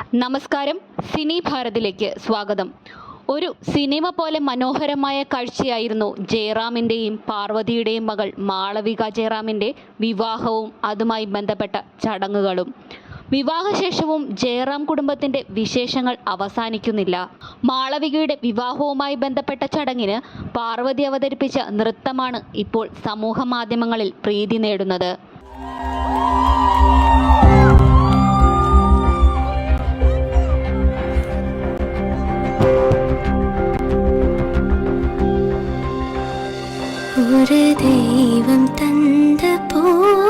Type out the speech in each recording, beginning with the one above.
നമസ്കാരം സിനി ഭാരതിലേക്ക് സ്വാഗതം. ഒരു സിനിമ പോലെ മനോഹരമായ കാഴ്ചയായിരുന്നു ജയറാമിന്റെയും പാർവതിയുടെയും മകൾ മാളവിക ജയറാമിന്റെ വിവാഹവും അതുമായി ബന്ധപ്പെട്ട ചടങ്ങുകളും. വിവാഹശേഷവും ജയറാം കുടുംബത്തിന്റെ വിശേഷങ്ങൾ അവസാനിക്കുന്നില്ല. മാളവികയുടെ വിവാഹവുമായി ബന്ധപ്പെട്ട ചടങ്ങിന് പാർവതി അവതരിപ്പിച്ച നൃത്തമാണ് ഇപ്പോൾ സമൂഹ മാധ്യമങ്ങളിൽ പ്രീതി നേടുന്നത്. ഒരു ദൈവം തந்த പൂവേ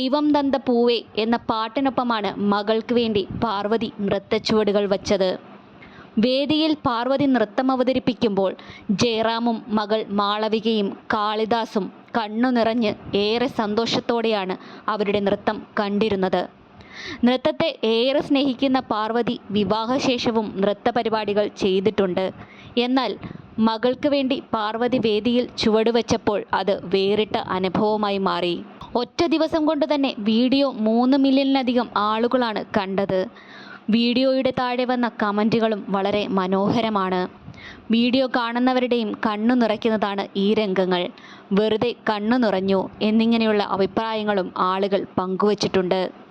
ദൈവം തന്ത പൂവേ എന്ന പാട്ടിനൊപ്പമാണ് മകൾക്ക് വേണ്ടി പാർവതി നൃത്തച്ചുവടുകൾ വച്ചത്. വേദിയിൽ പാർവതി നൃത്തം അവതരിപ്പിക്കുമ്പോൾ ജയറാമും മകൾ മാളവികയും കാളിദാസും കണ്ണു നിറഞ്ഞ് ഏറെ സന്തോഷത്തോടെയാണ് അവരുടെ നൃത്തം കണ്ടിരുന്നത്. നൃത്തത്തെ ഏറെ സ്നേഹിക്കുന്ന പാർവതി വിവാഹശേഷവും നൃത്തപരിപാടികൾ ചെയ്തിട്ടുണ്ട്. എന്നാൽ മകൾക്ക് വേണ്ടി പാർവതി വേദിയിൽ ചുവടുവെച്ചപ്പോൾ അത് വേറിട്ട അനുഭവമായി മാറി. ഒറ്റ ദിവസം കൊണ്ട് തന്നെ വീഡിയോ മൂന്ന് മില്യണിലധികം ആളുകളാണ് കണ്ടത്. വീഡിയോയുടെ താഴെ വന്ന കമന്റുകളും വളരെ മനോഹരമാണ്. വീഡിയോ കാണുന്നവരുടെയും കണ്ണു നിറയ്ക്കുന്നതാണ് ഈ രംഗങ്ങൾ. വെറുതെ കണ്ണു നിറഞ്ഞു എന്നിങ്ങനെയുള്ള അഭിപ്രായങ്ങളും ആളുകൾ പങ്കുവച്ചിട്ടുണ്ട്.